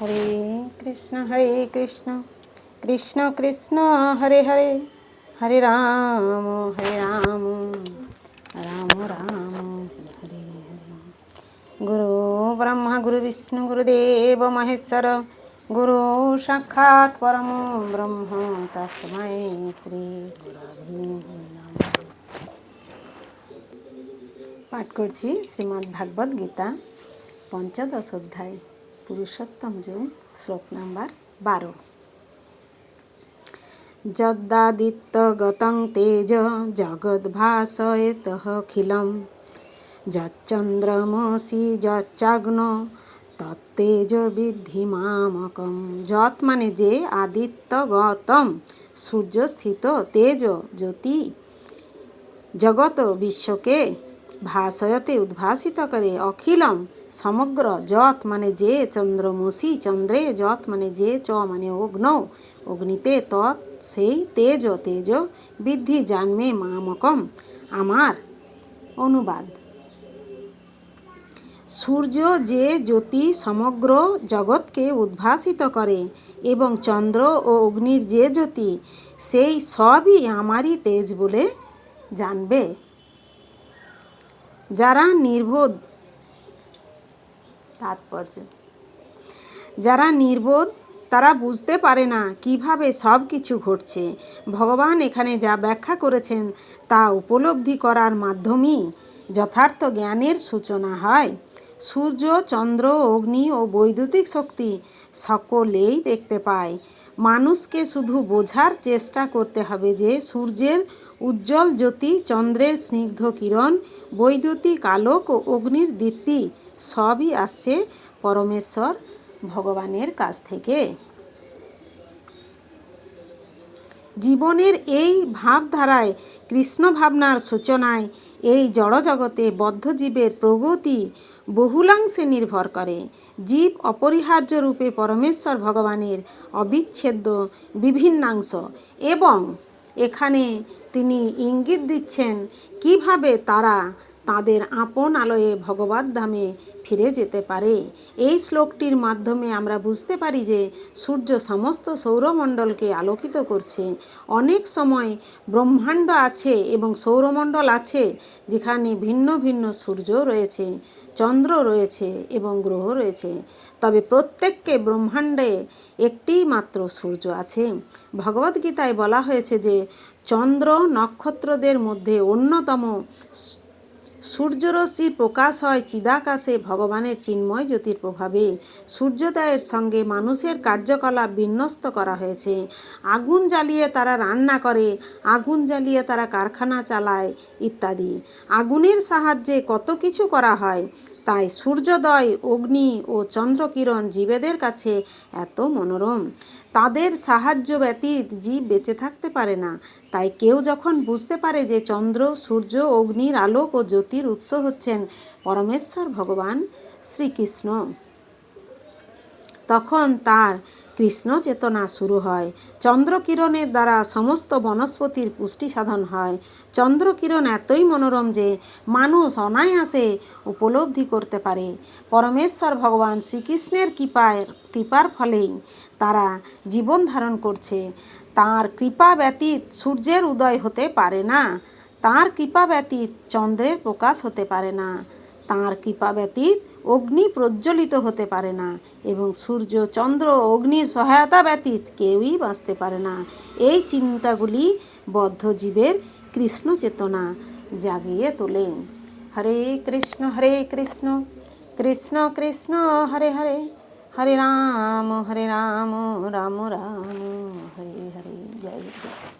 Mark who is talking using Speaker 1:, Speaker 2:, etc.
Speaker 1: হরে কৃষ্ণ হরে কৃষ্ণ কৃষ্ণ কৃষ্ণ হরে হরে হরে রাম হরে রাম রাম রাম হরে হরে গুরু ব্রহ্মা গুরু বিষ্ণু গুরুদেব মহেশ্বর গুরু সাক্ষাৎ পরম ব্রহ্ম তস্মৈ শ্রী পাঠ করছি শ্রীমদ্ ভাগবত গীতা পঞ্চদশ অধ্যায় পুরুষোত্তম যুগ শ্লোক নাম্বার বারো যদ্দাদিত্য গতং তেজ জগদ্ভাসয়তখিলম যচ্চন্দ্রমসি যচ্চাগ্ন তত্তেজ বৃদ্ধি মামকম যত মানে যে আদিত্য গতম সূর্যস্থিত তেজ জ্যোতি জগত বিশ্বকে ভাষয়তে উদ্ভাসিত করে অখিলম সমগ্র যত মানে যে চন্দ্রমসি চন্দ্রে যত মানে যে চ মানে অগ্ন অগ্নিতে তৎ সেই তেজ তেজ বৃদ্ধি জানমে মামকম আমার অনুবাদ সূর্য যে জ্যোতি সমগ্র জগৎকে উদ্ভাসিত করে এবং চন্দ্র ও অগ্নির যে জ্যোতি সেই সবই আমারই তেজ বলে জানবে যারা নির্বোধ তাৎপর্য যারা নির্বোধ তারা বুঝতে পারে না কিভাবে সব কিছু ঘটছে ভগবান এখানে যা ব্যাখ্যা করেছেন তা উপলব্ধি করার মাধ্যমেই যথার্থ জ্ঞানের সূচনা হয় সূর্য চন্দ্র অগ্নি ও বৈদ্যুতিক শক্তি সকলেই দেখতে পায় মানুষকে শুধু বোঝার চেষ্টা করতে হবে যে সূর্যের উজ্জ্বল জ্যোতি চন্দ্রের স্নিগ্ধ কিরণ বৈদ্যুতিক আলোক ও অগ্নির দীপ্তি সবই আসছে পরমেশ্বর ভগবানের কাছ থেকে জীবনের এই ভাবধারায় কৃষ্ণ ভাবনার সূচনায় এই জড়জগতে বদ্ধজীবের প্রগতি বহুলাংশে নির্ভর করে জীব অপরিহার্য রূপে পরমেশ্বর ভগবানের অবিচ্ছেদ্য বিভিন্নাংশ এবং এখানে তিনি ইঙ্গিত দিচ্ছেন কিভাবে তারা তাদের আপন আলোয়ে ভগবত ধামে ফিরে যেতে পারে এই শ্লোকটির মাধ্যমে আমরা বুঝতে পারি যে সূর্য সমস্ত সৌরমণ্ডলকে আলোকিত করছে অনেক সময় ব্রহ্মাণ্ড আছে এবং সৌরমণ্ডল আছে যেখানে ভিন্ন ভিন্ন সূর্য রয়েছে চন্দ্র রয়েছে এবং গ্রহ রয়েছে তবে প্রত্যেককে ব্রহ্মাণ্ডে একটি মাত্র সূর্য আছে ভগবদ্গীতায় বলা হয়েছে যে চন্দ্র নক্ষত্রদের মধ্যে অন্যতম সূর্যরশ্মি প্রকাশ হয় চিদাকাশে ভগবানের চিন্ময় জ্যোতির প্রভাবে সূর্যোদয়ের সঙ্গে মানুষের কার্যকলাপ বিন্যস্ত করা হয়েছে আগুন জ্বালিয়ে তারা রান্না করে আগুন জ্বালিয়ে তারা কারখানা চালায় ইত্যাদি আগুনের সাহায্যে কত কিছু করা হয় তাই সূর্যোদয় অগ্নি ও চন্দ্রকিরণ জীবেদের কাছে এত মনোরম তাদের সাহায্য ব্যতীত জীব বেঁচে থাকতে পারে না তাই কেউ যখন বুঝতে পারে যে চন্দ্র সূর্য অগ্নির আলোক ও জ্যোতির উৎস হচ্ছেন পরমেশ্বর ভগবান শ্রীকৃষ্ণ তখন তার কৃষ্ণ চেতনা শুরু হয় চন্দ্রকিরণের দ্বারা সমস্ত বনস্পতির পুষ্টি সাধন হয় চন্দ্রকিরণ এতই মনোরম যে মানুষ অনায়াসে উপলব্ধি করতে পারে পরমেশ্বর ভগবান শ্রীকৃষ্ণের কৃপায় কৃপার ফলেই তারা জীবন ধারণ করছে তার কৃপা ব্যতীত সূর্যের উদয় হতে পারে না তার কৃপা ব্যতীত চন্দ্রের প্রকাশ হতে পারে না তার কৃপা ব্যতীত অগ্নি প্রজ্বলিত হতে পারে না এবং সূর্য চন্দ্র অগ্নির সহায়তা ব্যতীত কেউই বাঁচতে পারে না এই চিন্তাগুলি বদ্ধজীবের কৃষ্ণ চেতনা জাগিয়ে তোলে হরে কৃষ্ণ হরে কৃষ্ণ কৃষ্ণ কৃষ্ণ হরে হরে হরে রাম হরে রাম রাম রাম হরে হরে জয়